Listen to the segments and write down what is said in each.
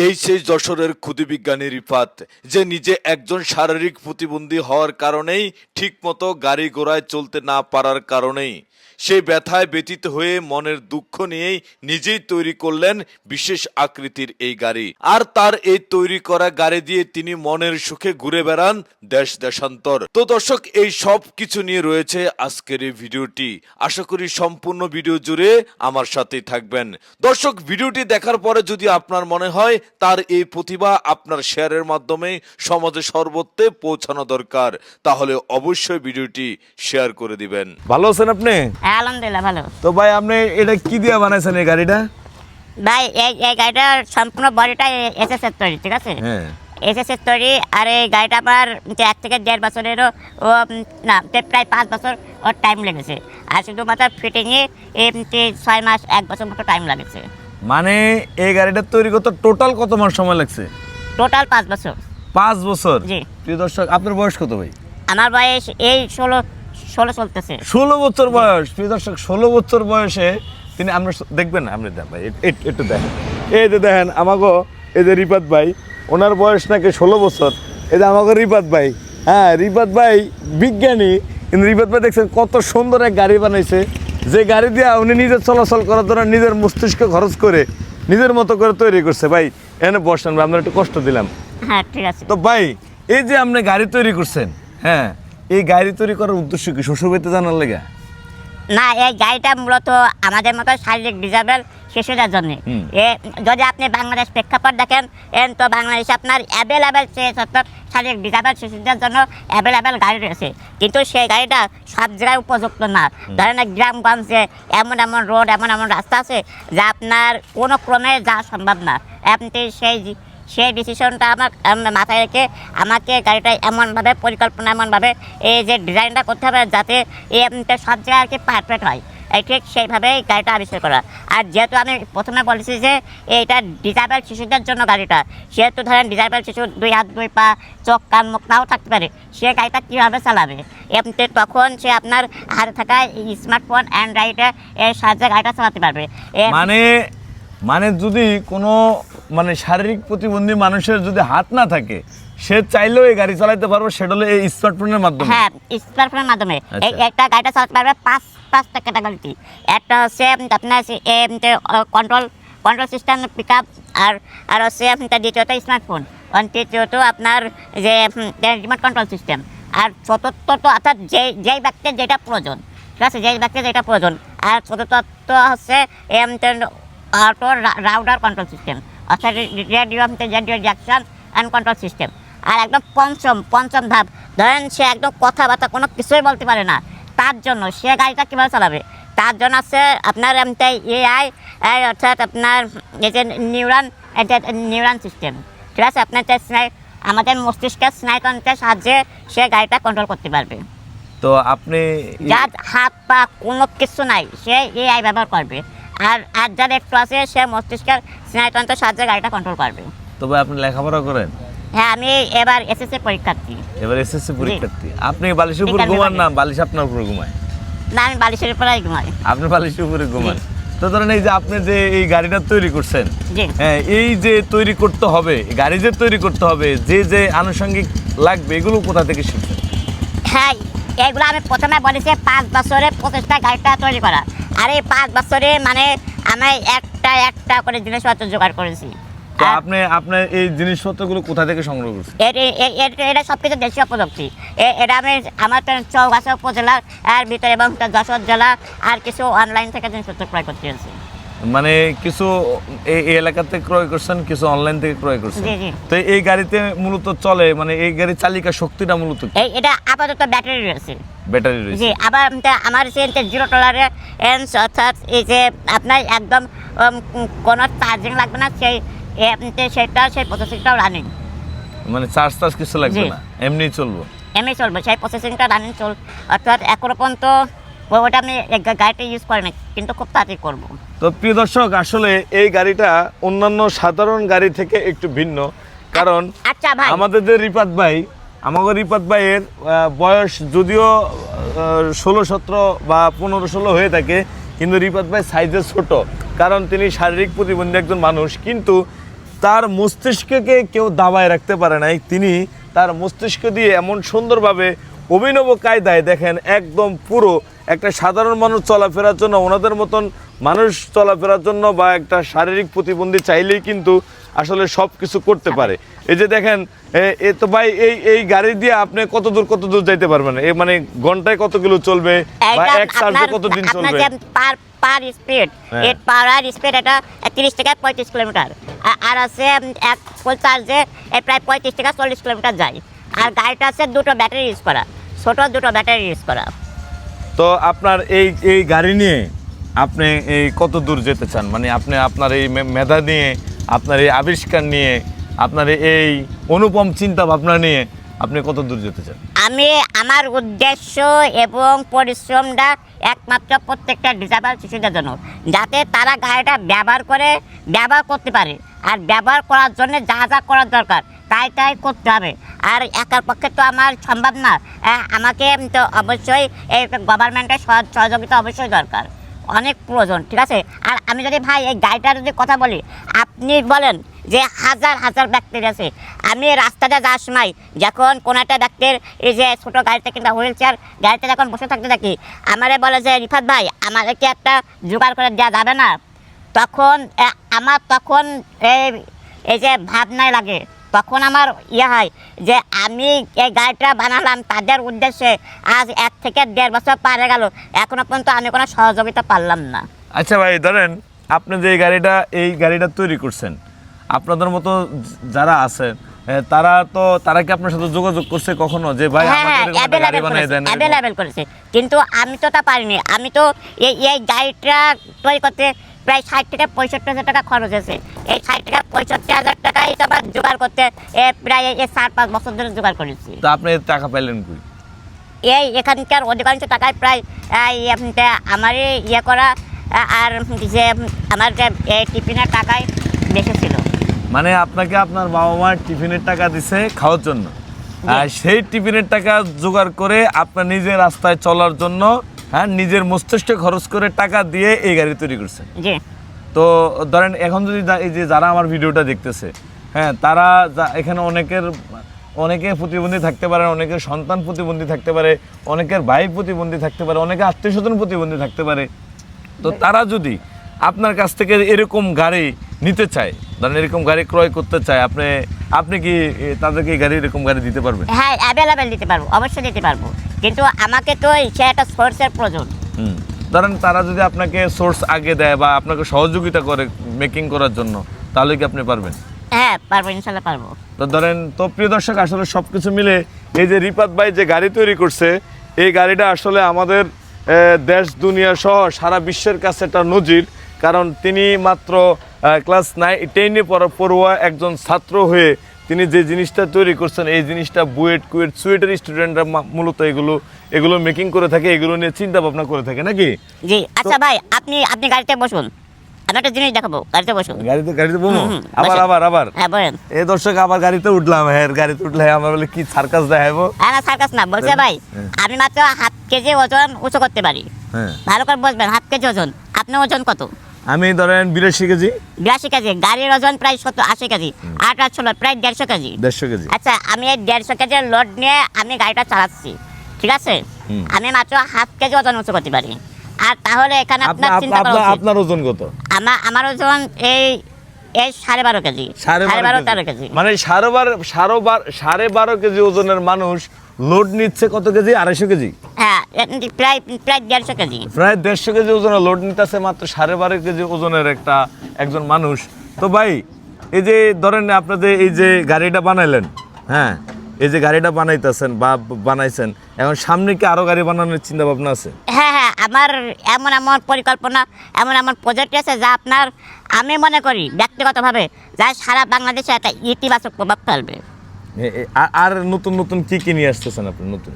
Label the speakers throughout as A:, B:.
A: এই সেই যশোরের ক্ষুদি বিজ্ঞানী রিফাত, যে নিজে একজন শারীরিক প্রতিবন্ধী হওয়ার কারণেই ঠিকমতো গাড়ি ঘোড়ায় চলতে না পারার কারণেই সেই ব্যথায় ব্যতীত হয়ে মনের দুঃখ নিয়েই নিজেই তৈরি করলেন বিশেষ আকৃতির এই গাড়ি। আর তার এই তৈরি করা গাড়ি দিয়ে তিনি মনের সুখে ঘুরে বেড়ান দেশ দেশান্তর। তো দর্শক, এই সব কিছু নিয়ে রয়েছে আজকের এই ভিডিওটি। আশা করি সম্পূর্ণ ভিডিও জুড়ে আমার সাথেই থাকবেন। দর্শক, ভিডিওটি দেখার পরে যদি আপনার মনে হয় তার এই প্রতিভা আপনার শেয়ারের মাধ্যমে সমাজে সর্বত্রে পৌঁছানো দরকার, তাহলে অবশ্যই ভিডিওটি শেয়ার করে দিবেন।
B: ভালো আছেন আপনি?
C: হ্যাঁ আলহামদুলিল্লাহ ভালো।
B: তো ভাই আপনি এটা কি দিয়ে বানাইছেন এই গাড়িটা?
C: ভাই এই এই গাড়িটার সম্পূর্ণ বডিটা এসএস এর তৈরি ঠিক আছে?
B: হ্যাঁ।
C: এসএস এর তৈরি আর এই গাড়িটা আমার এক থেকে দেড় বছরেরও ও না প্রায় পাঁচ বছর ওর টাইম লেগেছে। আর শুধুমাত্র ফিটিংয়ে ছয় মাস এক বছর মতো টাইম লাগেছে।
B: মানে এই গাড়িটা তৈরি করতে টোটাল কত মাস সময় লাগছে?
C: টোটাল পাঁচ বছর।
B: পাঁচ বছর?
C: জি।
B: প্রিয় দর্শক আপনার বয়স কত ভাই?
C: আমার বয়স এই ষোলো ষোলো চলতেছে।
B: ষোলো বছর বয়স প্রিয় দর্শক ষোলো বছর বয়সে তিনি আমরা দেখবেন না আপনি ভাই একটু দেখেন। এই যে দেখেন আমাকে এই যে রিপাত ভাই ওনার বয়স নাকি ষোলো বছর। এই যে আমাকে রিপাত ভাই হ্যাঁ রিপাত ভাই বিজ্ঞানী কিন্তু রিপাত ভাই দেখছেন কত সুন্দর এক গাড়ি বানাইছে। যে গাড়ি দিয়ে উনি নিজের চলাচল করার জন্য নিজের মস্তিষ্ক খরচ করে নিজের মতো করে তৈরি করছে। ভাই এখানে বসেন ভাই আমরা একটু কষ্ট দিলাম।
C: হ্যাঁ ঠিক আছে।
B: তো ভাই এই যে আপনি গাড়ি তৈরি করছেন হ্যাঁ এই গাড়ি তৈরি করার উদ্দেশ্য কি? শ্বশুরবাড়িতে জানার লেগে?
C: না এই গাড়িটা মূলত আমাদের মতো শারীরিক ডিজাবেল শিশুদের জন্য। এ যদি আপনি বাংলাদেশ প্রেক্ষাপট দেখেন এন তো বাংলাদেশে আপনার অ্যাভেলেবেল সে সত্তর শারীরিক ডিজাবেল শিশুদের জন্য অ্যাভেলেবেল গাড়ি রয়েছে। কিন্তু সেই গাড়িটা সব জায়গায় উপযুক্ত না। ধরেন গ্রামগঞ্জে এমন এমন রোড এমন এমন রাস্তা আছে যা আপনার কোনো ক্রমে যাওয়া সম্ভব না। আপনি সেই সেই ডিসিশনটা আমার মাথায় রেখে আমাকে গাড়িটা এমনভাবে, পরিকল্পনা এমনভাবে, এই যে ডিজাইনটা করতে হবে যাতে এই সব জায়গায় আর কি পারফেক্ট হয়। এই ঠিক সেইভাবেই গাড়িটা আবিষ্কার করা। আর যেহেতু আমি প্রথমে বলেছি যে এইটা ডিজাইবেল শিশুদের জন্য গাড়িটা, সেহেতু ধরেন ডিজাইবেল শিশু দুই হাত, দুই পা, চোখ, কান, মুখ নাও থাকতে পারে, সে গাড়িটা কীভাবে চালাবে? এমনি তখন সে আপনার হাতে থাকা স্মার্টফোন অ্যান্ড্রয়েডে এর সাহায্যে গাড়িটা চালাতে পারবে।
B: মানে মানে যদি কোনো মানে শারীরিক প্রতিবন্ধী মানুষের যদি হাত না থাকে সে চাইলেও এই গাড়ি চালাতে পারবে সেটা হলো এই স্মার্টফোনের মাধ্যমে।
C: হ্যাঁ স্মার্টফোনের মাধ্যমে।
B: আচ্ছা।
C: এই একটা গাড়িটা চালাতে পারবে পাঁচ পাঁচটা ক্যাটাগরিটি একটা হচ্ছে আপনার control control system pick up আর আর হচ্ছে আপনার দ্বিতীয়ত স্মার্টফোন তৃতীয়ত আপনার যে রিমোট কন্ট্রোল সিস্টেম আর চতুর্থ তো অর্থাৎ যে যেই ব্যক্তির যেটা প্রয়োজন। ঠিক আছে? যেই ব্যক্তির যেটা প্রয়োজন। আর চতুর্থ হচ্ছে M auto rudder control system reaction and control system আর একদম পঞ্চম পঞ্চম ধাপ। ধরেন সে একদম কথাবার্তা কোনো কিছুই বলতে পারে না। তার জন্য সে গাড়িটা কীভাবে চালাবে? তার জন্য আছে আপনার এআই অর্থাৎ আপনার এই যে নিউরান এটা নিউরান সিস্টেম ঠিক আছে? আপনার স্নায়ু আমাদের মস্তিষ্কের স্নায়ুতন্ত্রের সাহায্যে সে গাড়িটা কন্ট্রোল করতে পারবে।
B: তো আপনি
C: যার হাত পা কোনো কিছু নাই সে এআই ব্যবহার করবে। আর আর যার একটু আছে সে মস্তিষ্কের স্নায়ুতন্ত্রের সাহায্যে গাড়িটা কন্ট্রোল করবে।
B: তবে আপনি লেখাপড়া করেন?
C: হ্যাঁ আমি এবার এসএসসি পরীক্ষার্থী
B: এবার এসএসসি পরীক্ষার্থী আপনি বালিশের উপর ঘুমান না? বালিশ আপনার উপরে ঘুমায়।
C: না আমি বালিশের উপরে ঘুমাই।
B: আপনি বালিশের উপরে ঘুমান। তো ধরেন এই যে আপনি যে এই গাড়িটা তৈরি করছেন
C: জি।
B: হ্যাঁ এই যে তৈরি করতে হবে গাড়ি যে তৈরি করতে হবে যে যে আনুষঙ্গিক লাগবে এগুলো কোথা থেকে শিখছেন?
C: হ্যাঁ এইগুলো আমি প্রথমে বলেছি পাঁচ বছরে প্রচেষ্টা গাড়িটা তৈরি করা। আর এই পাঁচ বছরে মানে আমি একটা একটা করে জিনিসপত্র জোগাড় করেছি।
B: তো আপনি আপনার এই জিনিসপত্রগুলো কোথা থেকে সংগ্রহ করছেন?
C: এটা সব কিছু দেশীয় প্রযুক্তি। এটা আমি আমার তো চৌগাছা উপজেলার ভিতরে এবং যশোর জেলা আর কিছু অনলাইন থেকে জিনিসপত্র ক্রয় করতে হয়েছে
B: মানে কিছু এই এলাকাতে ক্রয় করছেন কিছু অনলাইন থেকে ক্রয় করছেন। তো এই গাড়িতে মূলত চলে মানে এই গাড়ির চালিকা শক্তিটা মূলত
C: এই এটা আপাতত ব্যাটারি রয়েছে।
B: ব্যাটারি রয়েছে।
C: জি আবার আমার সে জিরো টলারে অর্থাৎ এই যে আপনার একদম কোনো চার্জিং লাগবে না সেই সেটা সেই প্রসেসিংটাও রানিং
B: মানে চার্জ টার্জ কিছু লাগবে না এমনি চলবো।
C: এমনি চলবে সেই প্রসেসিংটা রানিং চল অর্থাৎ এখনও পর্যন্ত ওটা আমি গাড়িটা ইউজ করি না কিন্তু খুব তাড়াতাড়ি করব।
B: তো প্রিয় দর্শক আসলে এই গাড়িটা অন্যান্য সাধারণ গাড়ি থেকে একটু ভিন্ন। কারণ
C: আচ্ছা ভাই।
B: আমাদের যে রিপাত ভাই আমাদের রিপাত ভাইয়ের বয়স যদিও ষোলো সতেরো বা পনেরো ষোলো হয়ে থাকে কিন্তু রিপাত ভাই সাইজে ছোট। কারণ তিনি শারীরিক প্রতিবন্ধী একজন মানুষ কিন্তু তার মস্তিষ্ককে কেউ দাবায় রাখতে পারে নাই। তিনি তার মস্তিষ্ক দিয়ে এমন সুন্দরভাবে অভিনব কায়দায় দেখেন একদম পুরো একটা সাধারণ মানুষ চলাফেরার জন্য ওনাদের মতন মানুষ চলাফেরার জন্য বা একটা শারীরিক প্রতিবন্ধী চাইলেই কিন্তু আসলে সব কিছু করতে পারে। এই যে দেখেন এ- এ তো ভাই এই এই গাড়ি দিয়ে আপনি কত দূর কত দূর যাইতে পারবেন? এই মানে ঘন্টায় কত কিলো চলবে বা এক চার্জে কত দিন চলবে?
C: পার পার স্পিড
B: হ্যাঁ।
C: এর পার স্পিড এটা তিরিশ থেকে পঁয়ত্রিশ কিলোমিটার। আর আছে এক ফুল চার্জে প্রায় পঁয়ত্রিশ থেকে চল্লিশ কিলোমিটার যায়। আর গাড়িটা আছে দুটো ব্যাটারি ইউজ করা। ছোট দুটো ব্যাটারি ইউজ করা।
B: তো আপনার এই এই গাড়ি নিয়ে আপনি এই কত দূর যেতে চান? মানে আপনি আপনার এই মেধা নিয়ে আপনার এই আবিষ্কার নিয়ে আপনার এই অনুপম চিন্তা ভাবনা নিয়ে আপনি কত দূর যেতে চান?
C: আমি আমার উদ্দেশ্য এবং পরিশ্রমটা একমাত্র প্রত্যেকটা ডিসেবল শিশুদের জন্য যাতে তারা গাড়িটা ব্যবহার করে ব্যবহার করতে পারে। আর ব্যবহার করার জন্য যা যা করার দরকার তাই তাই করতে হবে। আর একার পক্ষে তো আমার সম্ভব না। আমাকে তো অবশ্যই এই গভর্নমেন্টের সহযোগিতা অবশ্যই দরকার। অনেক প্রয়োজন, ঠিক আছে? আর আমি যদি ভাই, এই গাড়িটার যদি কথা বলি, আপনি বলেন যে হাজার হাজার ব্যক্তি আছে। আমি রাস্তাতে যাওয়ার সময় যখন কোনো একটা ব্যক্তির এই যে ছোটো গাড়িতে কিংবা হুইল চেয়ার গাড়িতে যখন বসে থাকতে থাকি আমারে বলে যে, রিফাত ভাই আমাদের কি একটা জোগাড় করে দেওয়া যাবে না। তখন আমার তখন এই এই যে ভাবনায় লাগে। তখন আমার ইয়ে হয় যে আমি এই গাড়িটা বানালাম তাদের উদ্দেশ্যে আজ এক থেকে দেড় বছর পারে গেল। এখনও পর্যন্ত আমি কোনো সহযোগিতা পারলাম না।
B: আচ্ছা ভাই ধরেন আপনি যে গাড়িটা এই গাড়িটা তৈরি করছেন আপনাদের মতো যারা আছেন তারা তো তারা কি আপনার সাথে যোগাযোগ করছে কখনো? যে ভাই
C: হ্যাঁ হ্যাঁ
B: গাড়ি
C: অ্যাভেলেবেল
B: বানাই
C: করেছে
B: দেন এরকম?
C: করেছে। কিন্তু আমি তো তা পারিনি। আমি তো এই এই গাড়িটা তৈরি করতে প্রায় ষাট থেকে পঁয়ষট্টি হাজার টাকা খরচ হয়েছে। এই ষাট থেকে পঁয়ষট্টি হাজার টাকাই তো আমার জোগাড় করতে প্রায় এই চার পাঁচ বছর ধরে জোগাড় করেছি।
B: তো আপনি টাকা পাইলেন কই?
C: এই এখানকার অধিকাংশ টাকায় প্রায় আমারই ইয়ে করা আর যে আমার টিফিনের টাকায় বেশি ছিল।
B: মানে আপনাকে আপনার বাবা মার টিফিনের টাকা দিছে খাওয়ার জন্য। আর সেই টিফিনের টাকা জোগাড় করে আপনার নিজের রাস্তায় চলার জন্য হ্যাঁ নিজের মস্তিষ্কে খরচ করে টাকা দিয়ে এই গাড়ি তৈরি
C: করছে।
B: তো ধরেন এখন যদি এই যে যারা আমার ভিডিওটা দেখতেছে হ্যাঁ তারা এখানে অনেকের অনেকে প্রতিবন্ধী থাকতে পারে অনেকের সন্তান প্রতিবন্ধী থাকতে পারে অনেকের ভাই প্রতিবন্ধী থাকতে পারে অনেকে আত্মীয় স্বজন প্রতিবন্ধী থাকতে পারে। তো তারা যদি আপনার কাছ থেকে এরকম গাড়ি নিতে চায় ধরেন এরকম গাড়ি ক্রয় করতে চায় আপনি আপনি কি তাদেরকে গাড়ি এরকম গাড়ি দিতে পারবেন?
C: হ্যাঁ অ্যাভেলেবেল দিতে পারব অবশ্যই দিতে পারব। কিন্তু আমাকে তো সে একটা সোর্সের প্রয়োজন।
B: ধরেন তারা যদি আপনাকে সোর্স আগে দেয় বা আপনাকে সহযোগিতা করে মেকিং করার জন্য তাহলে কি আপনি পারবেন?
C: হ্যাঁ পারব ইনশাল্লাহ পারব।
B: তো ধরেন তো প্রিয় দর্শক আসলে সব কিছু মিলে এই যে রিপাত ভাই যে গাড়ি তৈরি করছে এই গাড়িটা আসলে আমাদের দেশ দুনিয়া সহ সারা বিশ্বের কাছে একটা নজির কারণ তিনি মাত্র ক্লাস নাইন টেনে পড়া পড়ুয়া একজন ছাত্র হয়ে তিনি যে জিনিসটা তৈরি করছেন এই জিনিসটা বুয়েট কুয়েট সুয়েটের স্টুডেন্টরা মূলত এগুলো এগুলো মেকিং করে থাকে এগুলো নিয়ে চিন্তা ভাবনা করে থাকে নাকি?
C: জি আচ্ছা ভাই আপনি আপনি গাড়িতে বসুন। আমি একটা জিনিস দেখাবো গাড়িতে বসুন।
B: গাড়িতে গাড়িতে
C: হুম,
B: আবার আবার আবার?
C: হ্যাঁ বলেন
B: এই দর্শক আবার গাড়িতে উঠলাম হ্যাঁ গাড়িতে উঠলে আমার বলে কি সার্কাস দেখাবো
C: হ্যাঁ না সার্কাস না বলছে ভাই
B: হ্যাঁ।
C: আমি মাত্র হাফ কেজি ওজন উঁচু করতে পারি।
B: হ্যাঁ।
C: ভালো করে বসবেন হাফ কেজি ওজন। আপনার ওজন কত?
B: আমি ধরেন বিরাশি কেজি।
C: বিরাশি কেজি গাড়ির ওজন প্রায় সত্তর আশি কেজি আট আট ষোলো প্রায় দেড়শো কেজি।
B: দেড়শো কেজি।
C: আচ্ছা আমি এই দেড়শো কেজির লোড নিয়ে আমি গাড়িটা চালাচ্ছি ঠিক আছে? আমি মাত্র হাফ কেজি ওজন উঁচু করতে পারি। আর তাহলে এখানে আপনার চিন্তা।
B: আপনার ওজন কত?
C: আমার আমার ওজন এই এই সাড়ে বারো কেজি। সাড়ে বারো তেরো কেজি।
B: মানে সাড়ে বারো সাড়ে বারো সাড়ে বারো কেজি ওজনের মানুষ লোড নিচ্ছে কত কেজি? আড়াইশো কেজি।
C: হ্যাঁ প্রায় প্রায় দেড়শো কেজি।
B: প্রায় দেড়শো কেজি ওজনের লোড নিতেছে মাত্র সাড়ে বারো কেজি ওজনের একটা একজন মানুষ। তো ভাই এই যে ধরেন আপনাদের এই যে গাড়িটা বানাইলেন হ্যাঁ এই যে গাড়িটা বানাইতেছেন বা বানাইছেন এখন সামনে কি আরও গাড়ি বানানোর চিন্তা ভাবনা আছে?
C: হ্যাঁ হ্যাঁ আমার এমন এমন পরিকল্পনা এমন এমন প্রজেক্ট আছে যা আপনার আমি মনে করি ব্যক্তিগতভাবে যা সারা বাংলাদেশে একটা ইতিবাচক প্রভাব ফেলবে।
B: আর- নতুন নতুন কি কি নিয়ে আসতেছেন আপনি নতুন?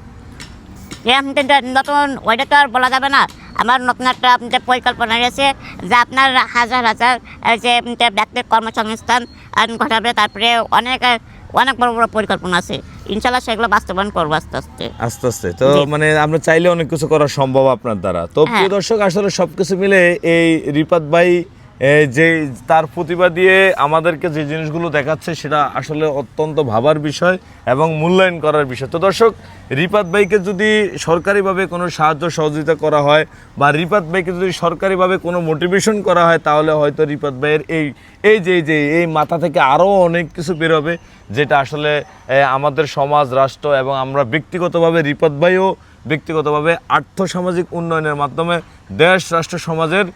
C: নতুন ওইটা তো আর বলা যাবে না। আমার নতুন একটা পরিকল্পনা রয়েছে যা আপনার হাজার হাজার যে ব্যক্তির কর্মসংস্থান ঘটাবে তারপরে অনেক অনেক বড় বড় পরিকল্পনা আছে। ইনশাল্লাহ সেগুলো বাস্তবায়ন করব আস্তে আস্তে।
B: আস্তে আস্তে। তো মানে আমরা চাইলে অনেক কিছু করা সম্ভব আপনার দ্বারা। তো প্রিয়
C: হ্যাঁ।
B: দর্শক আসলে সবকিছু মিলে এই রিপাত ভাই যে তার প্রতিভা দিয়ে আমাদেরকে যে জিনিসগুলো দেখাচ্ছে, সেটা আসলে অত্যন্ত ভাবার বিষয় এবং মূল্যায়ন করার বিষয়। তো দর্শক, রিপাত ভাইকে যদি সরকারিভাবে কোনো সাহায্য সহযোগিতা করা হয় বা রিপাত ভাইকে যদি সরকারিভাবে কোনো মোটিভেশন করা হয়, তাহলে হয়তো রিপাত ভাইয়ের এই এই যে যে, এই মাথা থেকে আরও অনেক কিছু বেরোবে, যেটা আসলে আমাদের সমাজ, রাষ্ট্র এবং আমরা ব্যক্তিগতভাবে, রিপাত ভাইও ব্যক্তিগতভাবে আর্থসামাজিক উন্নয়নের মাধ্যমে দেশ, রাষ্ট্র, সমাজের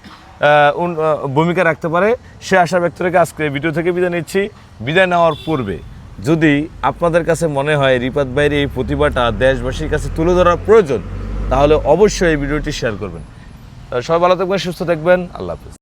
B: ভূমিকা রাখতে পারে। সে আশা ব্যক্ত রেখে আজকে ভিডিও থেকে বিদায় নিচ্ছি। বিদায় নেওয়ার পূর্বে, যদি আপনাদের কাছে মনে হয় রিপাত ভাইয়ের এই প্রতিভাটা দেশবাসীর কাছে তুলে ধরার প্রয়োজন, তাহলে অবশ্যই এই ভিডিওটি শেয়ার করবেন। সবাই ভালো থাকবেন, সুস্থ থাকবেন। আল্লাহ হাফিজ।